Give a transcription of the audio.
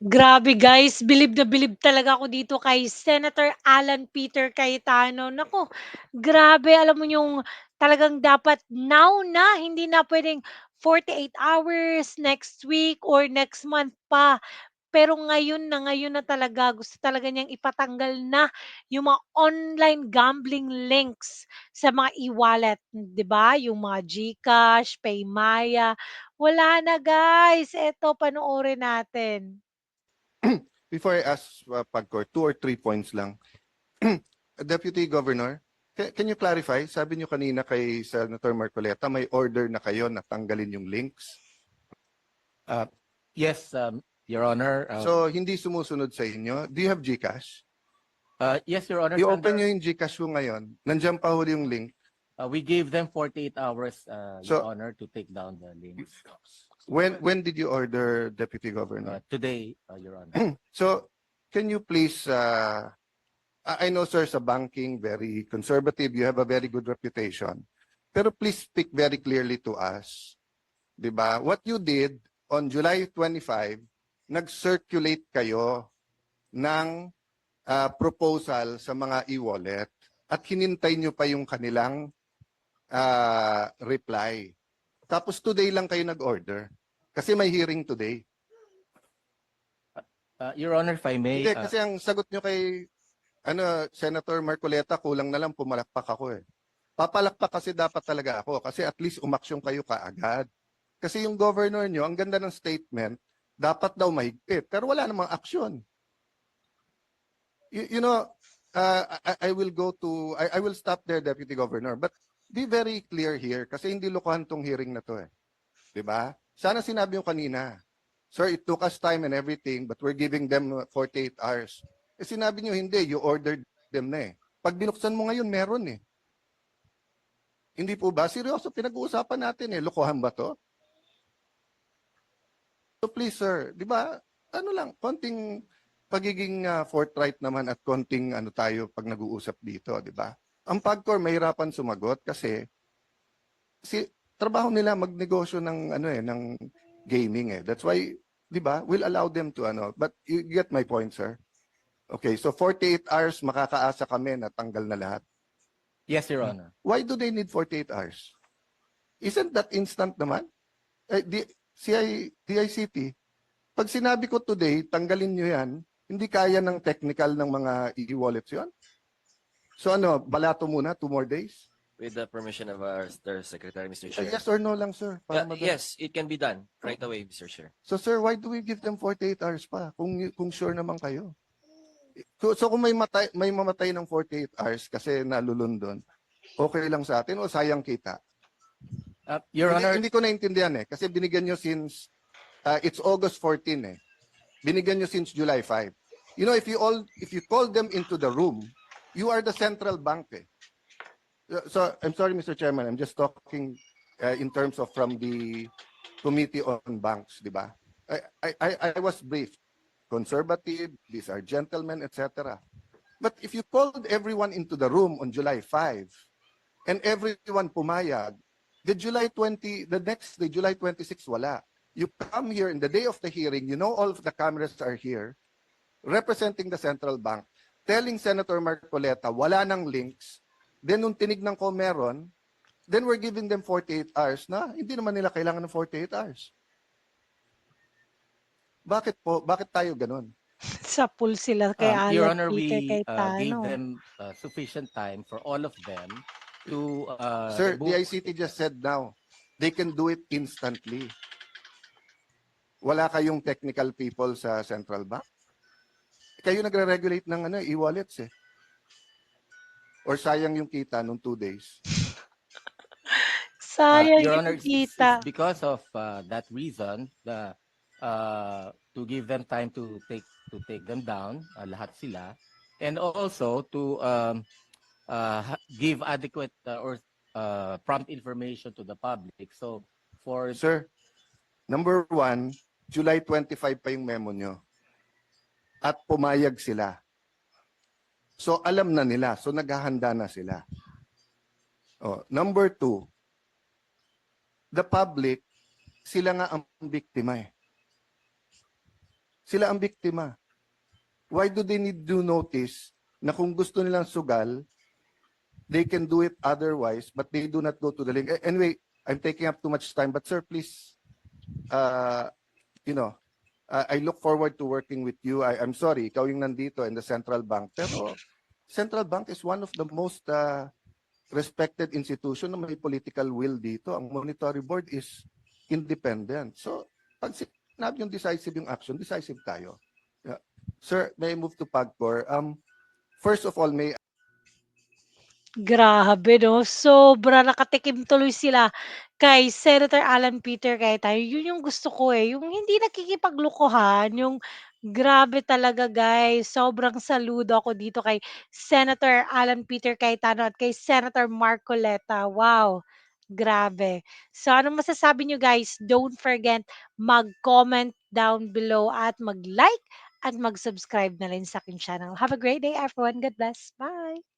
Grabe guys, bilib na bilib talaga ako dito kay Senator Alan Peter Cayetano. Naku, grabe alam mo yung talagang dapat now na, hindi na puwedeng 48 hours, next week or next month pa. Pero ngayon na ngayon na talaga gusto talaga niyang ipatanggal na yung mga online gambling links sa mga e-wallet, 'di ba? Yung mga GCash, PayMaya, wala na guys. Eto panoorin natin. Before I ask uh, Pagcor, two or three points lang. Deputy Governor, ca- can you clarify? Sabi niyo kanina kay Senator Marcoleta, may order na kayo na tanggalin yung links. Yes, um, Your Honor. uh, So, hindi sumusunod sa inyo. Do you have GCash? uh, yes, Your Honor. I-open niyo yung GCash mo ngayon. Nandiyan pa huli yung link. uh, we gave them 48 hours, uh, So- Your Honor, to take down the links. When when did you order, Deputy Uh, Governor? today, uh, Your Honor. So, can you please, uh, I I know, sir, sa banking, very conservative, you have a very good reputation. Pero please speak very clearly to us. Di ba? What you did on July 25, nag-circulate kayo ng uh, proposal sa mga e-wallet at hinintay nyo pa yung kanilang uh, reply. Tapos today lang kayo nag-order. Kasi may hearing today. Uh, Your Honor, if I may, Hindi, uh, kasi ang sagot nyo kay ano, Senator Marcoleta, kulang na lang pumalakpak ako eh. Papalakpak kasi dapat talaga ako kasi at least umaksyon kayo kaagad. Kasi yung governor nyo, ang ganda ng statement, dapat daw mahigpit. Pero wala namang aksyon. You, you know, uh, I, I will go to, I, I will stop there, Deputy Governor. But be very clear here kasi hindi lokohan tong hearing na to eh. 'Di ba? Sana sinabi yung kanina, Sir, it took us time and everything, but we're giving them uh, 48 hours. Eh sinabi nyo, hindi, you ordered them na eh. Pag binuksan mo ngayon, meron eh. Hindi po ba? Seryoso, pinag-uusapan natin eh. Lokohan ba to? So please, sir, di ba, ano lang, konting pagiging uh, forthright naman at konting ano tayo pag nag-uusap dito, di ba? Ang PAGCOR mahirapan sumagot kasi si trabaho nila magnegosyo ng ano eh ng gaming eh. That's why, 'di ba? We'll allow them to ano, but you get my point, sir. Okay, so 48 hours makakaasa kami na tanggal na lahat. yes, Your Honor. Why do they need 48 hours? Isn't that instant naman? Eh, di, CI, DICT, pag sinabi ko today, tanggalin nyo yan, hindi kaya ng technical ng mga e-wallets yun? So ano, balato muna, two more days? With the permission of our Third Secretary, Mr. Uh, Chair. yes or no lang, sir? Para Yeah, madali. yes, it can be done right away, Mr. Chair. So sir, why do we give them 48 hours pa kung kung sure naman kayo? So, so kung may matay, may mamatay ng 48 hours kasi nalulundon, okay lang sa atin o sayang kita? Uh, Your hindi, Honor, hindi ko naintindihan eh kasi binigyan nyo since uh, it's August 14 eh. Binigyan nyo since July 5. You know if you all if you call them into the room, you are the central bank eh. So- I'm sorry Mr. Chairman, I'm just talking uh, in terms of from the Committee on Banks, di ba? I, I, I- was briefed. Conservative, these are gentlemen, etc. But if you called everyone into the room on July 5 and everyone pumayag, the July 20, the next day, July 26, wala. You come here in the day of the hearing, you know all of the cameras are here, representing the central bank, telling Senator Marcoleta, wala nang links. Then nung tinignan ko meron, then we're giving them 48 hours na hindi naman nila kailangan ng 48 hours. Bakit po? Bakit tayo ganun? Sa pool sila kay um, Alan Your Honor, Peter we uh, gave Cayetano. them uh, sufficient time for all of them to uh, Sir, remove- the ICT just said now, they can do it instantly. Wala kayong technical people sa central bank? Kayo nagre-regulate ng ano, e-wallets eh. Or sayang yung kita nung two days. Uh, Sayang Your yung Honor, it's- it's- kita. it's because of uh, that reason, the uh, to give them time to take to take them down, uh, lahat sila, and also to um, uh, ha- give adequate uh, or uh, prompt information to the public. So for Sir, number one, July 25 pa yung memo nyo. At pumayag sila. So alam na nila. So naghahanda na sila. Oh, number two, the public, sila nga ang biktima eh. Sila ang biktima. Why do they need to notice na kung gusto nilang sugal, they can do it otherwise, but they do not go to the link. Anyway, I'm taking up too much time, but sir, please, uh, you know, I I look forward to working with you. I, I'm sorry, ikaw yung nandito in the central bank, pero central bank is one of the most uh, respected institution na may political will dito. Ang monetary board is independent. So, pag sinabi yung decisive yung action, decisive tayo. Yeah. Sir, may I move to PAGCOR? Um, first of all, may Grabe 'no, sobra nakatikim tuloy sila kay Senator Alan Peter Cayetano. Yun yung gusto ko, eh, yung hindi nakikipaglokohan, yung grabe talaga guys. Sobrang saludo ako dito kay Senator Alan Peter Cayetano at kay Senator Marcoleta. Wow, grabe. So anong masasabi niyo guys? Don't forget mag-comment down below at mag-like at mag-subscribe na rin sa aking channel. Have a great day everyone. God bless. Bye.